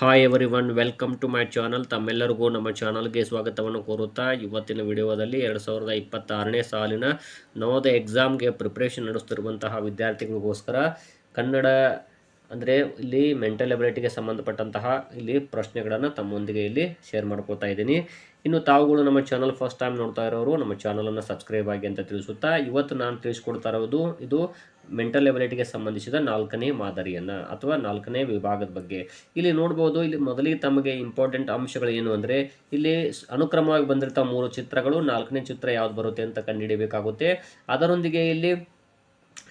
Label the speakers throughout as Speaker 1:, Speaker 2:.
Speaker 1: Hi everyone welcome to my channel ತಮ್ಮೆಲ್ಲರಿಗೂ ನಮ್ಮ ಚಾನಲ್ಗೆ ಸ್ವಾಗತವನ್ನು ಕೋರುತ್ತಾ ಇವತ್ತಿನ ವಿಡಿಯೋದಲ್ಲಿ ಎರಡು ಸಾವಿರದ ಇಪ್ಪತ್ತಾರನೇ ಸಾಲಿನ ನವೋದಯ ಎಕ್ಸಾಮ್ಗೆ ಪ್ರಿಪ್ರೇಷನ್ ನಡೆಸ್ತಿರುವಂತಹ ವಿದ್ಯಾರ್ಥಿಗಳಿಗೋಸ್ಕರ ಕನ್ನಡ ಅಂದರೆ ಇಲ್ಲಿ ಮೆಂಟಲ್ ಎಬಿಲಿಟಿಗೆ ಸಂಬಂಧಪಟ್ಟಂತಹ ಇಲ್ಲಿ ಪ್ರಶ್ನೆಗಳನ್ನು ತಮ್ಮೊಂದಿಗೆ ಇಲ್ಲಿ ಶೇರ್ ಮಾಡ್ಕೋತಾ ಇದ್ದೀನಿ. ಇನ್ನು ತಾವುಗಳು ನಮ್ಮ ಚಾನಲ್ ಫಸ್ಟ್ ಟೈಮ್ ನೋಡ್ತಾ ಇರೋರು, ನಮ್ಮ ಚಾನಲನ್ನು ಸಬ್ಸ್ಕ್ರೈಬ್ ಆಗಿ ಅಂತ ತಿಳಿಸುತ್ತಾ, ಇವತ್ತು ನಾನು ತಿಳಿಸ್ಕೊಡ್ತಾ ಇರೋದು ಇದು ಮೆಂಟಲ್ ಎಬಿಲಿಟಿಗೆ ಸಂಬಂಧಿಸಿದ ನಾಲ್ಕನೇ ಮಾದರಿಯನ್ನು ಅಥವಾ ನಾಲ್ಕನೇ ವಿಭಾಗದ ಬಗ್ಗೆ. ಇಲ್ಲಿ ನೋಡ್ಬೋದು, ಇಲ್ಲಿ ಮೊದಲಿಗೆ ತಮಗೆ ಇಂಪಾರ್ಟೆಂಟ್ ಅಂಶಗಳು ಏನು ಅಂದರೆ, ಇಲ್ಲಿ ಅನುಕ್ರಮವಾಗಿ ಬಂದಿರ್ತಾವ ಮೂರು ಚಿತ್ರಗಳು, ನಾಲ್ಕನೇ ಚಿತ್ರ ಯಾವ್ದು ಬರುತ್ತೆ ಅಂತ ಕಂಡುಹಿಡಿಯಬೇಕಾಗುತ್ತೆ ಅದರೊಂದಿಗೆ ಇಲ್ಲಿ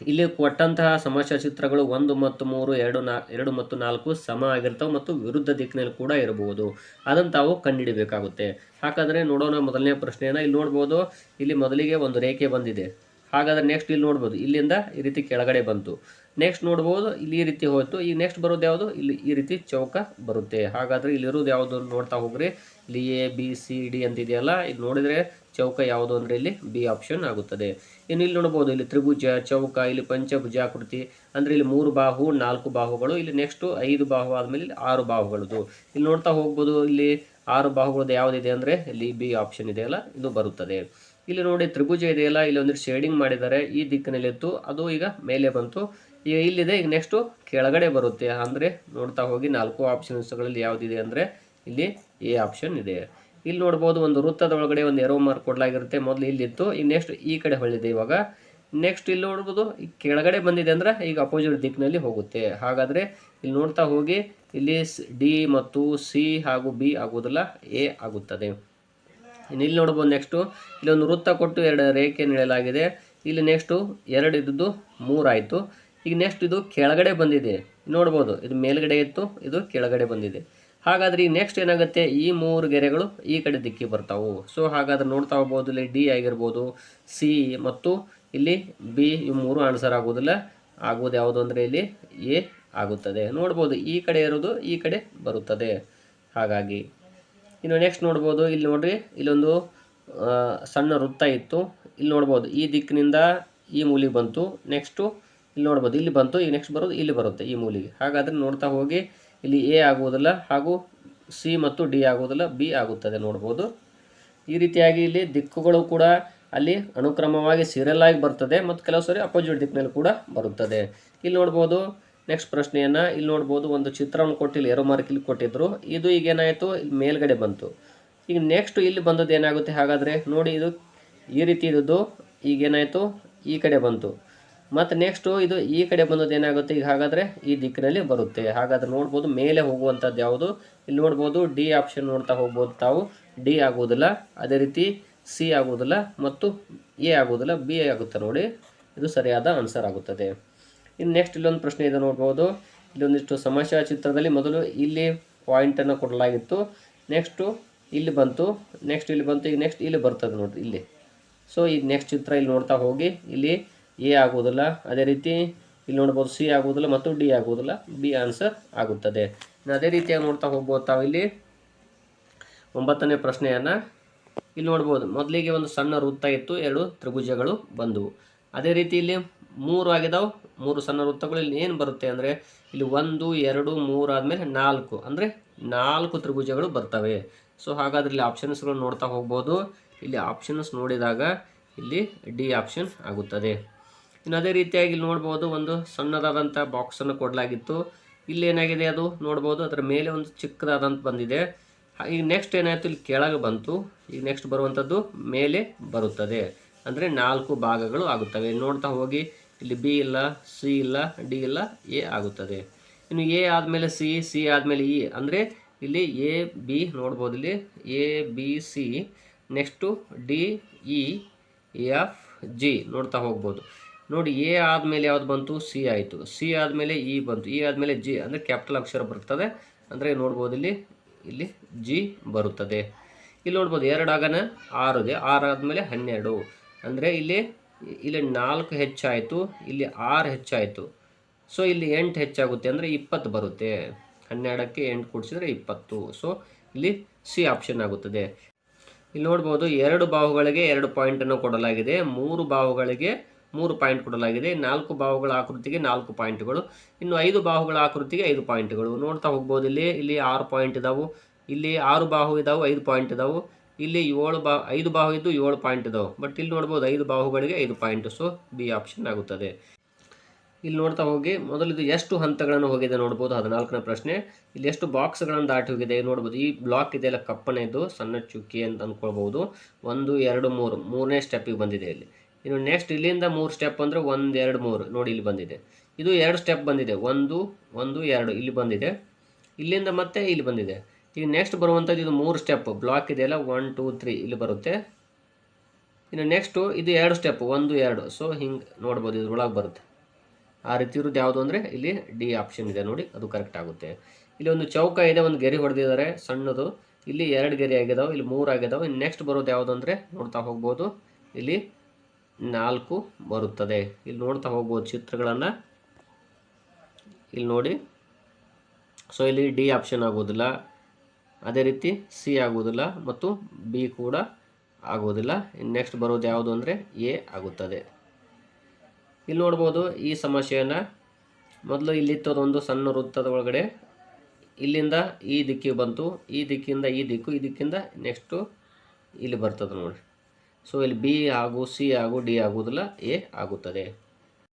Speaker 1: ಇಲ್ಲಿ ಕೊಟ್ಟಂತಹ ಸಮಸ್ಯಾ ಚಿತ್ರಗಳು ಒಂದು ಮತ್ತು ಮೂರು, ಎರಡು ನಾ, ಎರಡು ಮತ್ತು ನಾಲ್ಕು ಸಮ ಆಗಿರ್ತವೆ ಮತ್ತು ವಿರುದ್ಧ ದಿಕ್ಕಿನಲ್ಲಿ ಕೂಡ ಇರಬಹುದು. ಅದನ್ನು ತಾವು ಕಂಡುಹಿಡಬೇಕಾಗುತ್ತೆ. ಹಾಗಾದರೆ ನೋಡೋಣ ಮೊದಲನೇ ಪ್ರಶ್ನೆಯನ್ನು. ಇಲ್ಲಿ ನೋಡ್ಬೋದು, ಇಲ್ಲಿ ಮೊದಲಿಗೆ ಒಂದು ರೇಖೆ ಬಂದಿದೆ. ಹಾಗಾದ್ರೆ ನೆಕ್ಸ್ಟ್ ಇಲ್ಲಿ ನೋಡ್ಬೋದು. ಇಲ್ಲಿಂದ ಈ ರೀತಿ ಕೆಳಗಡೆ ಬಂತು. ನೆಕ್ಸ್ಟ್ ನೋಡ್ಬೋದು, ಇಲ್ಲಿ ಈ ರೀತಿ ಹೋಯಿತು. ಈಗ ನೆಕ್ಸ್ಟ್ ಬರೋದು ಯಾವುದು? ಇಲ್ಲಿ ಈ ರೀತಿ ಚೌಕ ಬರುತ್ತೆ. ಹಾಗಾದ್ರೆ ಇಲ್ಲಿರೋದು ಯಾವುದು ನೋಡ್ತಾ ಹೋಗ್ರಿ. ಇಲ್ಲಿ ಎ ಬಿ ಸಿ ಡಿ ಅಂತಿದೆಯಲ್ಲ. ಇಲ್ಲಿ ನೋಡಿದ್ರೆ ಚೌಕ ಯಾವುದು ಅಂದರೆ ಇಲ್ಲಿ ಬಿ ಆಪ್ಷನ್ ಆಗುತ್ತದೆ. ಇನ್ನು ಇಲ್ಲಿ ನೋಡ್ಬೋದು, ಇಲ್ಲಿ ತ್ರಿಭುಜ, ಚೌಕ, ಇಲ್ಲಿ ಪಂಚಭುಜಾಕೃತಿ, ಅಂದರೆ ಇಲ್ಲಿ ಮೂರು ಬಾಹು, ನಾಲ್ಕು ಬಾಹುಗಳು, ಇಲ್ಲಿ ನೆಕ್ಸ್ಟು ಐದು ಬಾಹು ಆದಮೇಲೆ ಇಲ್ಲಿ ಆರು ಬಾಹುಗಳದು. ಇಲ್ಲಿ ನೋಡ್ತಾ ಹೋಗ್ಬೋದು, ಇಲ್ಲಿ ಆರು ಬಾಹುಗಳದ್ದು ಯಾವುದಿದೆ ಅಂದರೆ ಇಲ್ಲಿ ಬಿ ಆಪ್ಷನ್ ಇದೆಯಲ್ಲ, ಇದು ಬರುತ್ತದೆ. ಇಲ್ಲಿ ನೋಡಿ ತ್ರಿಭುಜ ಇದೆಯಲ್ಲ ಇಲ್ಲಿ ಒಂದು ಶೇಡಿಂಗ್ ಮಾಡಿದ್ದಾರೆ, ಈ ದಿಕ್ಕಿನಲ್ಲಿತ್ತು, ಅದು ಈಗ ಮೇಲೆ ಬಂತು. ಈಗ ಇಲ್ಲಿದೆ, ಈಗ ನೆಕ್ಸ್ಟು ಕೆಳಗಡೆ ಬರುತ್ತೆ, ಅಂದರೆ ನೋಡ್ತಾ ಹೋಗಿ ನಾಲ್ಕು ಆಪ್ಷನ್ಸ್ಗಳಲ್ಲಿ ಯಾವುದಿದೆ ಅಂದರೆ ಇಲ್ಲಿ ಎ ಆಪ್ಷನ್ ಇದೆ. ಇಲ್ಲಿ ನೋಡ್ಬೋದು, ಒಂದು ವೃತ್ತದ ಒಳಗಡೆ ಒಂದು ಎರೋ ಮಾರ್ಕ್ ಕೊಡಲಾಗಿರುತ್ತೆ, ಮೊದಲು ಇಲ್ಲಿತ್ತು, ಈಗ ನೆಕ್ಸ್ಟ್ ಈ ಕಡೆ ಹೊಳ್ಳಿದೆ ಇವಾಗ. ನೆಕ್ಸ್ಟ್ ಇಲ್ಲಿ ನೋಡ್ಬೋದು, ಈ ಕೆಳಗಡೆ ಬಂದಿದೆ ಅಂದ್ರೆ ಈಗ ಅಪೋಸಿಟ್ ದಿಕ್ಕಿನಲ್ಲಿ ಹೋಗುತ್ತೆ. ಹಾಗಾದರೆ ಇಲ್ಲಿ ನೋಡ್ತಾ ಹೋಗಿ, ಇಲ್ಲಿ ಡಿ ಮತ್ತು ಸಿ ಹಾಗೂ ಬಿ ಆಗುವುದಿಲ್ಲ ಎ ಆಗುತ್ತದೆ. ಇನ್ನು ಇಲ್ಲಿ ನೋಡ್ಬೋದು ನೆಕ್ಸ್ಟು ಇಲ್ಲೊಂದು ವೃತ್ತ ಕೊಟ್ಟು ಎರಡು ರೇಖೆ ನೀಡಲಾಗಿದೆ ಇಲ್ಲಿ ನೆಕ್ಸ್ಟು ಎರಡು ಇದ್ದದ್ದು ಮೂರಾಯಿತು. ಈಗ ನೆಕ್ಸ್ಟ್ ಇದು ಕೆಳಗಡೆ ಬಂದಿದೆ. ನೋಡ್ಬೋದು, ಇದು ಮೇಲ್ಗಡೆ ಇತ್ತು, ಇದು ಕೆಳಗಡೆ ಬಂದಿದೆ. ಹಾಗಾದ್ರೆ ಈಗ ನೆಕ್ಸ್ಟ್ ಏನಾಗುತ್ತೆ? ಈ ಮೂರು ಗೆರೆಗಳು ಈ ಕಡೆ ದಿಕ್ಕಿ ಬರ್ತಾವೆ. ಸೊ ಹಾಗಾದ್ರೆ ನೋಡ್ತಾ ಹೋಗ್ಬೋದು, ಇಲ್ಲಿ ಡಿ ಆಗಿರ್ಬೋದು ಸಿ ಮತ್ತು ಇಲ್ಲಿ ಬಿ ಇವು ಮೂರು ಆನ್ಸರ್ ಆಗೋದಿಲ್ಲ. ಆಗುವುದು ಯಾವುದು ಅಂದರೆ ಇಲ್ಲಿ ಎ ಆಗುತ್ತದೆ. ನೋಡ್ಬೋದು, ಈ ಕಡೆ ಇರೋದು ಈ ಕಡೆ ಬರುತ್ತದೆ. ಹಾಗಾಗಿ ಇನ್ನು ನೆಕ್ಸ್ಟ್ ನೋಡ್ಬೋದು. ಇಲ್ಲಿ ನೋಡ್ರಿ, ಇಲ್ಲೊಂದು ಸಣ್ಣ ವೃತ್ತ ಇತ್ತು. ಇಲ್ಲಿ ನೋಡ್ಬೋದು, ಈ ದಿಕ್ಕಿನಿಂದ ಈ ಮೂಲಿಗೆ ಬಂತು. ನೆಕ್ಸ್ಟು ಇಲ್ಲಿ ನೋಡ್ಬೋದು, ಇಲ್ಲಿ ಬಂತು ಈಗ ನೆಕ್ಸ್ಟ್ ಬರೋದು, ಇಲ್ಲಿ ಬರುತ್ತೆ ಈ ಮೂಲಿಗೆ. ಹಾಗಾದರೆ ನೋಡ್ತಾ ಹೋಗಿ, ಇಲ್ಲಿ ಎ ಆಗುವುದಿಲ್ಲ, ಹಾಗೂ ಸಿ ಮತ್ತು ಡಿ ಆಗುವುದಿಲ್ಲ ಬಿ ಆಗುತ್ತದೆ ನೋಡ್ಬೋದು. ಈ ರೀತಿಯಾಗಿ ಇಲ್ಲಿ ದಿಕ್ಕುಗಳು ಕೂಡ ಅಲ್ಲಿ ಅನುಕ್ರಮವಾಗಿ ಸೀರಿಯಲ್ ಆಗಿ ಬರ್ತದೆ, ಮತ್ತು ಕೆಲವು ಸರಿ ಅಪೋಸಿಟ್ ದಿಕ್ಕಿನಲ್ಲಿ ಕೂಡ ಬರುತ್ತದೆ. ಇಲ್ಲಿ ನೋಡ್ಬೋದು ನೆಕ್ಸ್ಟ್ ಪ್ರಶ್ನೆಯನ್ನು ಇಲ್ಲಿ ನೋಡ್ಬೋದು, ಒಂದು ಚಿತ್ರವನ್ನು ಕೊಟ್ಟಿಲ್ಲ ಎರೋ ಮಾರ್ಕ್ ಇಲ್ಲಿ ಕೊಟ್ಟಿದ್ರು. ಇದು ಈಗ ಏನಾಯಿತು? ಇಲ್ಲಿ ಮೇಲ್ಗಡೆ ಬಂತು. ಈಗ ನೆಕ್ಸ್ಟ್ ಇಲ್ಲಿ ಬಂದದ್ದು ಏನಾಗುತ್ತೆ? ಹಾಗಾದರೆ ನೋಡಿ ಇದು ಈ ರೀತಿ ಈಗ ಏನಾಯಿತು? ಈ ಕಡೆ ಬಂತು. ಮತ್ತು ನೆಕ್ಸ್ಟು ಇದು ಈ ಕಡೆ ಬಂದದ್ದು ಏನಾಗುತ್ತೆ? ಈಗ ಹಾಗಾದರೆ ಈ ದಿಕ್ಕಿನಲ್ಲಿ ಬರುತ್ತೆ. ಹಾಗಾದ್ರೆ ನೋಡ್ಬೋದು, ಮೇಲೆ ಹೋಗುವಂಥದ್ದು ಯಾವುದು? ಇಲ್ಲಿ ನೋಡ್ಬೋದು ಡಿ ಆಪ್ಷನ್ ನೋಡ್ತಾ ಹೋಗ್ಬೋದು ತಾವು. ಡಿ ಆಗುವುದಿಲ್ಲ. ಅದೇ ರೀತಿ ಸಿ ಆಗುವುದಿಲ್ಲ ಮತ್ತು ಎ ಆಗುವುದಿಲ್ಲ. ಬಿ ಆಗುತ್ತೆ ನೋಡಿ. ಇದು ಸರಿಯಾದ ಆನ್ಸರ್ ಆಗುತ್ತದೆ. ಇನ್ನು ನೆಕ್ಸ್ಟ್ ಇಲ್ಲೊಂದು ಪ್ರಶ್ನೆ ಇದೆ ನೋಡ್ಬೋದು. ಇಲ್ಲೊಂದಿಷ್ಟು ಸಮಸ್ಯಾ ಚಿತ್ರದಲ್ಲಿ ಮೊದಲು ಇಲ್ಲಿ ಪಾಯಿಂಟನ್ನು ಕೊಡಲಾಗಿತ್ತು. ನೆಕ್ಸ್ಟು ಇಲ್ಲಿ ಬಂತು. ನೆಕ್ಸ್ಟ್ ಇಲ್ಲಿ ಬಂತು. ಈಗ ನೆಕ್ಸ್ಟ್ ಇಲ್ಲಿ ಬರ್ತದೆ ನೋಡಿ ಇಲ್ಲಿ. ಸೊ ಈಗ ನೆಕ್ಸ್ಟ್ ಚಿತ್ರ ಇಲ್ಲಿ ನೋಡ್ತಾ ಹೋಗಿ. ಇಲ್ಲಿ ಎ ಆಗುವುದಿಲ್ಲ. ಅದೇ ರೀತಿ ಇಲ್ಲಿ ನೋಡ್ಬೋದು ಸಿ ಆಗುವುದಿಲ್ಲ ಮತ್ತು ಡಿ ಆಗುವುದಿಲ್ಲ. ಬಿ ಆನ್ಸರ್ ಆಗುತ್ತದೆ. ಇನ್ನು ಅದೇ ರೀತಿಯಾಗಿ ನೋಡ್ತಾ ಹೋಗ್ಬೋದು ತಾವು ಇಲ್ಲಿ. ಒಂಬತ್ತನೇ ಪ್ರಶ್ನೆಯನ್ನು ಇಲ್ಲಿ ನೋಡ್ಬೋದು. ಮೊದಲಿಗೆ ಒಂದು ಸಣ್ಣ ವೃತ್ತ ಇತ್ತು. ಎರಡು ತ್ರಿಭುಜಗಳು ಬಂದವು. ಅದೇ ರೀತಿ ಇಲ್ಲಿ ಮೂರು ಆಗಿದಾವೆ. ಮೂರು ಸಣ್ಣ ವೃತ್ತಗಳು ಇಲ್ಲಿ ಏನು ಬರುತ್ತೆ ಅಂದರೆ ಇಲ್ಲಿ ಒಂದು, ಎರಡು, ಮೂರು ಆದಮೇಲೆ ನಾಲ್ಕು. ಅಂದರೆ ನಾಲ್ಕು ತ್ರಿಭುಜಗಳು ಬರ್ತವೆ. ಸೊ ಹಾಗಾದ್ರೆ ಇಲ್ಲಿ ಆಪ್ಷನ್ಸ್ಗಳು ನೋಡ್ತಾ ಹೋಗ್ಬೋದು. ಇಲ್ಲಿ ಆಪ್ಷನ್ಸ್ ನೋಡಿದಾಗ ಇಲ್ಲಿ ಡಿ ಆಪ್ಷನ್ ಆಗುತ್ತದೆ. ಇನ್ನು ಅದೇ ರೀತಿಯಾಗಿ ಇಲ್ಲಿ ನೋಡ್ಬೋದು, ಒಂದು ಸಣ್ಣದಾದಂಥ ಬಾಕ್ಸನ್ನು ಕೊಡಲಾಗಿತ್ತು. ಇಲ್ಲಿ ಏನಾಗಿದೆ ಅದು? ನೋಡ್ಬೋದು, ಅದರ ಮೇಲೆ ಒಂದು ಚಿಕ್ಕದಾದಂತ ಬಂದಿದೆ. ಈಗ ನೆಕ್ಸ್ಟ್ ಏನಾಯಿತು? ಇಲ್ಲಿ ಕೆಳಗೆ ಬಂತು. ಈಗ ನೆಕ್ಸ್ಟ್ ಬರುವಂಥದ್ದು ಮೇಲೆ ಬರುತ್ತದೆ. ಅಂದರೆ ನಾಲ್ಕು ಭಾಗಗಳು ಆಗುತ್ತವೆ. ನೋಡ್ತಾ ಹೋಗಿ. ಇಲ್ಲಿ ಬಿ ಇಲ್ಲ, ಸಿ ಇಲ್ಲ, ಡಿ ಇಲ್ಲ, ಎ ಆಗುತ್ತದೆ. ಇನ್ನು ಎ ಆದಮೇಲೆ ಸಿ ಸಿ ಆದಮೇಲೆ ಇ. ಅಂದರೆ ಇಲ್ಲಿ ಎ, ಬಿ ನೋಡ್ಬೋದು ಇಲ್ಲಿ. A, B, C. Next D, E, F, G ನೋಡ್ತಾ ಹೋಗ್ಬೋದು. ನೋಡಿ, ಎ ಆದಮೇಲೆ ಯಾವ್ದು ಬಂತು? ಸಿ ಆಯಿತು. ಸಿ ಆದಮೇಲೆ ಇ ಬಂತು. ಇ ಆದಮೇಲೆ ಜಿ ಅಂದರೆ ಕ್ಯಾಪಿಟಲ್ ಅಕ್ಷರ ಬರ್ತದೆ. ಅಂದರೆ ನೋಡ್ಬೋದು ಇಲ್ಲಿ ಇಲ್ಲಿ ಜಿ ಬರುತ್ತದೆ. ಇಲ್ಲಿ ನೋಡ್ಬೋದು ಎರಡು ಆಗನ ಆರು ಇದೆ ಆರು ಆದಮೇಲೆ ಹನ್ನೆರಡು. ಅಂದರೆ ಇಲ್ಲಿ ಇಲ್ಲಿ ನಾಲ್ಕು ಹೆಚ್ಚಾಯಿತು, ಇಲ್ಲಿ ಆರು ಹೆಚ್ಚಾಯಿತು. ಸೊ ಇಲ್ಲಿ ಎಂಟು ಹೆಚ್ಚಾಗುತ್ತೆ ಅಂದರೆ ಇಪ್ಪತ್ತು ಬರುತ್ತೆ. ಹನ್ನೆರಡಕ್ಕೆ ಎಂಟು ಕೂಡಿಸಿದರೆ ಇಪ್ಪತ್ತು. ಸೊ ಇಲ್ಲಿ ಸಿ ಆಪ್ಷನ್ ಆಗುತ್ತದೆ. ಇಲ್ಲಿ ನೋಡ್ಬೋದು, ಎರಡು ಬಾಹುಗಳಿಗೆ ಎರಡು ಪಾಯಿಂಟನ್ನು ಕೊಡಲಾಗಿದೆ. ಮೂರು ಬಾಹುಗಳಿಗೆ ಮೂರು ಪಾಯಿಂಟ್ ಕೊಡಲಾಗಿದೆ. ನಾಲ್ಕು ಬಾಹುಗಳ ಆಕೃತಿಗೆ ನಾಲ್ಕು ಪಾಯಿಂಟ್ಗಳು ಇನ್ನು ಐದು ಬಾಹುಗಳ ಆಕೃತಿಗೆ ಐದು ಪಾಯಿಂಟ್ಗಳು ನೋಡ್ತಾ ಹೋಗ್ಬೋದು ಇಲ್ಲಿ. ಇಲ್ಲಿ ಆರು ಪಾಯಿಂಟ್ ಇದಾವೆ. ಇಲ್ಲಿ ಆರು ಬಾಹು ಇದಾವೆ, ಐದು ಪಾಯಿಂಟ್ ಇದಾವು. ಇಲ್ಲಿ ಏಳು ಬಾ, ಐದು ಬಾಹು ಇದ್ದು ಏಳು ಪಾಯಿಂಟ್ ಇದಾವೆ. ಬಟ್ ಇಲ್ಲಿ ನೋಡ್ಬೋದು ಐದು ಬಾಹುಗಳಿಗೆ ಐದು ಪಾಯಿಂಟ್ ಸೊ ಬಿ ಆಪ್ಷನ್ ಆಗುತ್ತದೆ. ಇಲ್ಲಿ ನೋಡ್ತಾ ಹೋಗಿ ಮೊದಲು ಇದು ಎಷ್ಟು ಹಂತಗಳನ್ನು ಹೋಗಿದೆ ನೋಡ್ಬೋದು, ಹದಿನಾಲ್ಕನೇ ಪ್ರಶ್ನೆ. ಇಲ್ಲಿ ಎಷ್ಟು ಬಾಕ್ಸ್ಗಳನ್ನು ದಾಟಿ ಹೋಗಿದೆ ನೋಡ್ಬೋದು, ಈ ಬ್ಲಾಕ್ ಇದೆಯಲ್ಲ ಕಪ್ಪನೆ ಇದು ಸಣ್ಣ ಚುಕ್ಕಿ ಅಂತ ಅಂದ್ಕೊಳ್ಬೋದು ಒಂದು, ಎರಡು, ಮೂರು, ಮೂರನೇ ಸ್ಟೆಪ್ಪಿಗೆ ಬಂದಿದೆ ಇಲ್ಲಿ. ಇನ್ನು ನೆಕ್ಸ್ಟ್ ಇಲ್ಲಿಂದ ಮೂರು ಸ್ಟೆಪ್ ಅಂದರೆ ಒಂದು, ಎರಡು, ಮೂರು, ನೋಡಿ ಇಲ್ಲಿ ಬಂದಿದೆ. ಇದು ಎರಡು ಸ್ಟೆಪ್ ಬಂದಿದೆ. ಒಂದು ಒಂದು, ಎರಡು, ಇಲ್ಲಿ ಬಂದಿದೆ. ಇಲ್ಲಿಂದ ಮತ್ತೆ ಇಲ್ಲಿ ಬಂದಿದೆ. ಈಗ ನೆಕ್ಸ್ಟ್ ಬರುವಂಥದ್ದು ಇದು ಮೂರು ಸ್ಟೆಪ್ ಬ್ಲಾಕ್ ಇದೆಯಲ್ಲ ಒನ್ ಟೂ ತ್ರೀ ಇಲ್ಲಿ ಬರುತ್ತೆ. ಇನ್ನು ನೆಕ್ಸ್ಟು ಇದು ಎರಡು ಸ್ಟೆಪ್ ಒಂದು, ಎರಡು. ಸೊ ಹಿಂಗೆ ನೋಡ್ಬೋದು, ಇದ್ರೊಳಗೆ ಬರುತ್ತೆ. ಆ ರೀತಿ ಇರೋದು ಯಾವುದು ಅಂದರೆ ಇಲ್ಲಿ ಡಿ ಆಪ್ಷನ್ ಇದೆ ನೋಡಿ, ಅದು ಕರೆಕ್ಟ್ ಆಗುತ್ತೆ. ಇಲ್ಲಿ ಒಂದು ಚೌಕ ಇದೆ, ಒಂದು ಗೆರೆ ಹೊಡೆದಿದ್ದಾರೆ, ಸಣ್ಣದು. ಇಲ್ಲಿ ಎರಡು ಗೆರೆ ಆಗಿದಾವೆ, ಇಲ್ಲಿ ಮೂರು ಆಗಿದಾವೆ. ಇನ್ನು ನೆಕ್ಸ್ಟ್ ಬರೋದು ಯಾವುದು ಅಂದರೆ ನೋಡ್ತಾ ಹೋಗ್ಬೋದು. ಇಲ್ಲಿ ನಾಲ್ಕು ಬರುತ್ತದೆ. ಇಲ್ಲಿ ನೋಡ್ತಾ ಹೋಗ್ಬೋದು ಚಿತ್ರಗಳನ್ನು. ಇಲ್ಲಿ ನೋಡಿ. ಸೊ ಇಲ್ಲಿ ಡಿ ಆಪ್ಷನ್ ಆಗೋದಿಲ್ಲ. ಅದೇ ರೀತಿ ಸಿ ಆಗುವುದಿಲ್ಲ ಮತ್ತು ಬಿ ಕೂಡ ಆಗುವುದಿಲ್ಲ. ನೆಕ್ಸ್ಟ್ ಬರೋದು ಯಾವುದು ಅಂದರೆ ಎ ಆಗುತ್ತದೆ. ಇಲ್ಲಿ ನೋಡ್ಬೋದು ಈ ಸಮಸ್ಯೆಯನ್ನು. ಮೊದಲು ಇಲ್ಲಿತ್ತದೊಂದು ಸಣ್ಣ ವೃತ್ತದ ಒಳಗಡೆ ಇಲ್ಲಿಂದ ಈ ದಿಕ್ಕಿಗೆ ಬಂತು. ಈ ದಿಕ್ಕಿಂದ ಈ ದಿಕ್ಕು, ಈ ದಿಕ್ಕಿಂದ ನೆಕ್ಸ್ಟು ಇಲ್ಲಿ ಬರ್ತದೆ ನೋಡಿ. ಸೊ ಇಲ್ಲಿ ಬಿ ಹಾಗೂ ಸಿ ಹಾಗೂ ಡಿ ಆಗುವುದಿಲ್ಲ ಎ ಆಗುತ್ತದೆ.